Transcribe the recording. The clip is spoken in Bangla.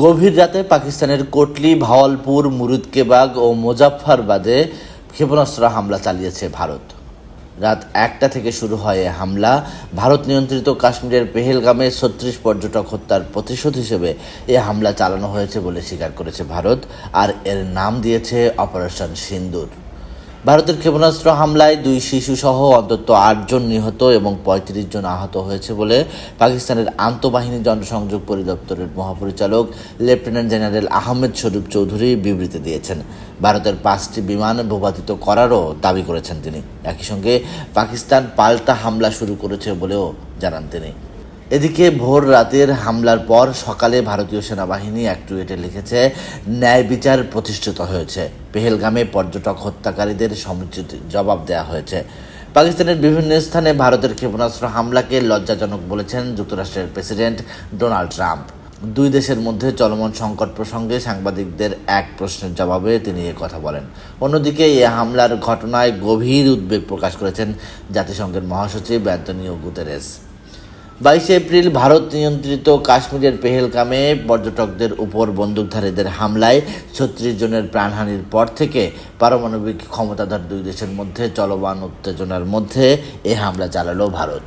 গভীর রাতে পাকিস্তানের কোটলি, ভাওয়ালপুর, মুরুদকেবাগ ও মুজাফফরবাদে ক্ষেপণাস্ত্র হামলা চালিয়েছে ভারত। রাত একটা থেকে শুরু হয় এ হামলা। ভারত নিয়ন্ত্রিত কাশ্মীরের পেহেলগামে ছত্রিশ পর্যটক হত্যার প্রতিশোধ হিসেবে এ হামলা চালানো হয়েছে বলে স্বীকার করেছে ভারত, আর এর নাম দিয়েছে অপারেশন সিন্দুর। ভারতের ক্ষেপণাস্ত্র হামলায় দুই শিশু সহ অন্তত আটজন নিহত এবং পঁয়ত্রিশ জন আহত হয়েছে বলে পাকিস্তানের আন্তঃবাহিনী জনসংযোগ পরিদপ্তরের মহাপরিচালক লেফটেন্যান্ট জেনারেল আহমেদ শরীফ চৌধুরী বিবৃতি দিয়েছেন। ভারতের পাঁচটি বিমান ভূপাতিত করারও দাবি করেছেন তিনি। একই সঙ্গে পাকিস্তান পাল্টা হামলা শুরু করেছে বলেও জানান তিনি। এদিকে ভোর রাতের হামলার পর সকালে ভারতীয় সেনাবাহিনী এক টুইটে লিখেছে, ন্যায় বিচার প্রতিষ্ঠিত হয়েছে। পেহেলগামে পর্যটক হত্যাকারীদের সমুচিত জবাব দেওয়া হয়েছে। পাকিস্তানের বিভিন্ন স্থানে ভারতের ক্ষেপণাস্ত্র হামলাকে লজ্জাজনক বলেছেন যুক্তরাষ্ট্রের প্রেসিডেন্ট ডোনাল্ড ট্রাম্প। দুই দেশের মধ্যে চলমান সংকট প্রসঙ্গে সাংবাদিকদের এক প্রশ্নের জবাবে তিনি কথা বলেন। অন্যদিকে এ হামলার ঘটনায় গভীর উদ্বেগ প্রকাশ করেছেন জাতিসংঘের মহাসচিব অ্যান্তনিও গুতেরেস। বাইশে এপ্রিল ভারত নিয়ন্ত্রিত কাশ্মীরের পেহেলকামে পর্যটকদের উপর বন্দুকধারীদের হামলায় ছত্রিশ জনের প্রাণহানির পর থেকে পারমাণবিক ক্ষমতাধর দুই দেশের মধ্যে চলমান উত্তেজনার মধ্যে এ হামলা চালালো ভারত।